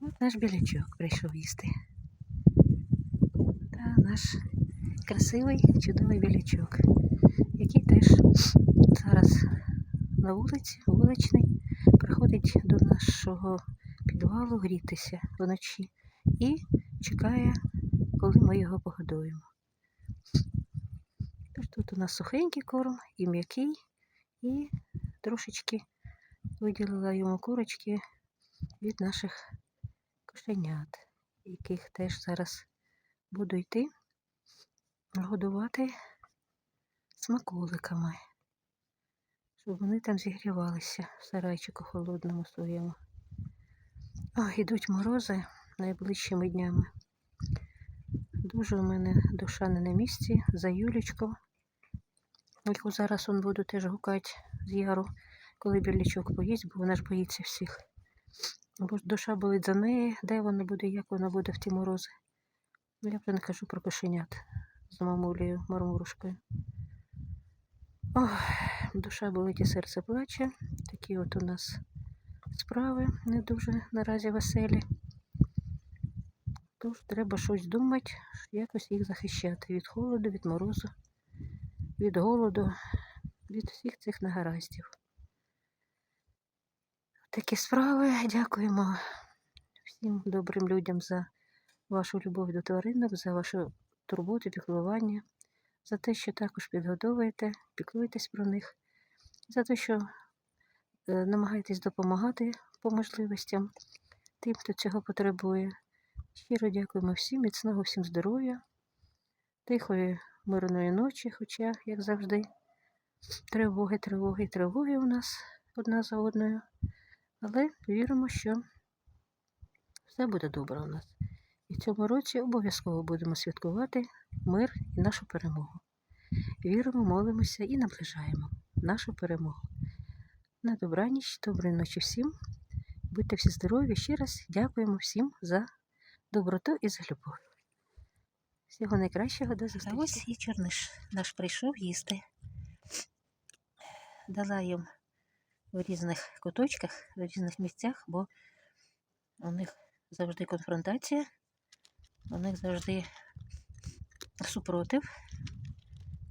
От наш білячок прийшов їсти. Та наш красивий, чудовий білячок, який теж зараз на вулиці, вуличний, приходить до нашого підвалу грітися вночі і чекає, коли ми його погодуємо. Тут у нас сухенький корм і м'який, і трошечки виділила йому курочки від наших кошенят, яких теж зараз буду йти годувати смаколиками, щоб вони там зігрівалися в сарайчику холодному своєму. Ох, ідуть морози найближчими днями. Дуже у мене душа не на місці за Юлічку, яку зараз он буду теж гукати з яру, коли білячок поїсть, бо вона ж боїться всіх. Бо ж душа болить за неї, де вона буде, як вона буде в ті морози. Ну, Я вже не кажу про кошенят з мамулею Мармурушкою. Ох, душа болить і серце плаче. Такі от у нас справи не дуже наразі веселі. Тож треба щось думати, якось їх захищати від холоду, від морозу, від голоду, від всіх цих негараздів. Такі справи. Дякуємо всім добрим людям за вашу любов до тваринок, за вашу турботу, піклування, за те, що також підгодовуєте, піклуєтесь про них, за те, що е, намагаєтесь допомагати по можливостям тим, хто цього потребує. Щиро дякуємо всім, міцного всім здоров'я, тихої, мирної ночі, хоча, як завжди, тривоги, тривоги, тривоги у нас одна за одною. Але віримо, що все буде добре у нас. І в цьому році обов'язково будемо святкувати мир і нашу перемогу. Віримо, молимося і наближаємо нашу перемогу. На добраніч, доброї ночі всім. Будьте всі здорові. Ще раз дякуємо всім за доброту і за любов. Всього найкращого до зустрічі. А ось і чорниш наш прийшов їсти. Дала їм в різних куточках, в різних місцях, бо у них завжди конфронтація, у них завжди супротив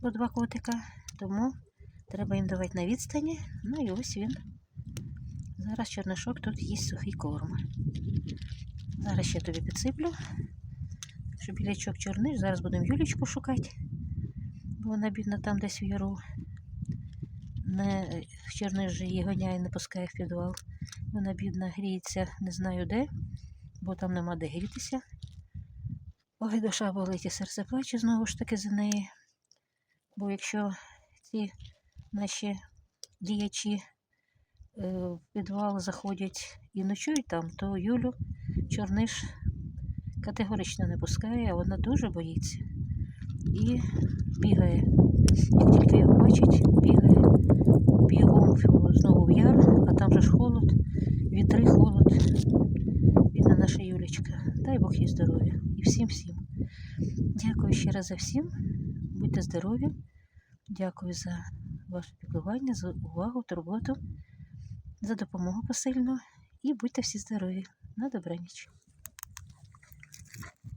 у два котика, тому треба їм давати на відстані. Ну і ось він. Зараз чорнишок тут їсть сухий корм. Зараз ще тобі підсиплю, щоб білячок чорниш. Зараз будемо Юлічку шукати, бо вона бідна там десь в яру. Не чорниш же її гоняє, не пускає в підвал. Вона бідна гріється, не знаю де, бо там нема де грітися. Ой, душа болить і серце плаче знову ж таки за неї. Бо якщо ці наші діячі е, в підвал заходять і ночують там, то Юлю чорниш категорично не пускає, а вона дуже боїться. І бігає. Як тільки його бачить, бігає бігом в- знову в яр, а там же ж холод, вітри, холод. Бідна наша Юлечка. Дай Бог їй здоров'я. І всім всім. Дякую ще раз за всім. Будьте здорові. Дякую за ваше піклування, за увагу, турботу, за допомогу посильну. І будьте всі здорові. На добраніч.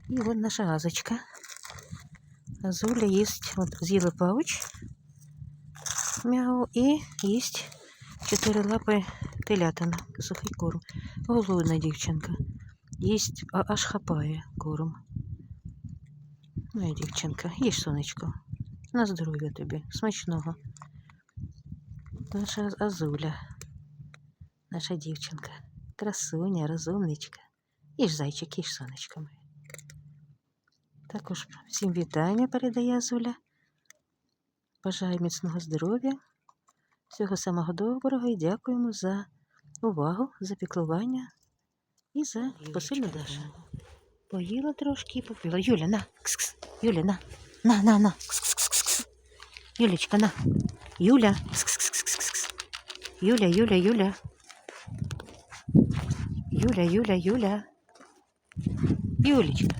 І от наша газочка. Азуля їсть, от з'їла пауч мяу і їсть чотири лапи телятина, сухий корм. Голодна дівчинка. Їсть, аж хапає корм. Моя дівчинка, їж сонечко. На здоров'я тобі, смачного. Наша Азуля, наша дівчинка, красуня, розумничка. Їж зайчик, їж сонечко моє. Також всім вітання передає Азуля. Бажаю міцного здоров'я, всього самого доброго і дякуємо за увагу, за піклування і за посильну Дашу. Поїла трошки і попила. Юля, на. Кс-кс. Юля, на. На, на, на. Кс-кс-кс-кс. Юлечка, на. Юля. Кс-кс-кс-кс-кс. Юля, Юля, Юля. Юля, Юля, Юля. Юлечка.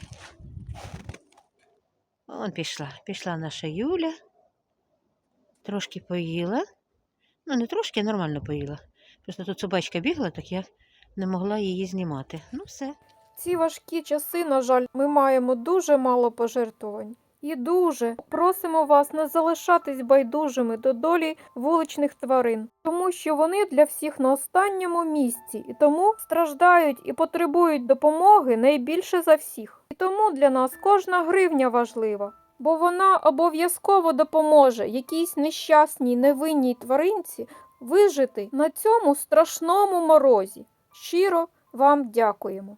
Он пішла. Пішла наша Юля. Трошки поїла. Ну, не трошки, а нормально поїла. Просто тут собачка бігла, так я не могла її знімати. Ну, все. Ці важкі часи, на жаль, ми маємо дуже мало пожертвувань. І дуже просимо вас не залишатись байдужими до долі вуличних тварин, тому що вони для всіх на останньому місці і тому страждають і потребують допомоги найбільше за всіх. І тому для нас кожна гривня важлива, бо вона обов'язково допоможе якійсь нещасній невинній тваринці вижити на цьому страшному морозі. Щиро вам дякуємо.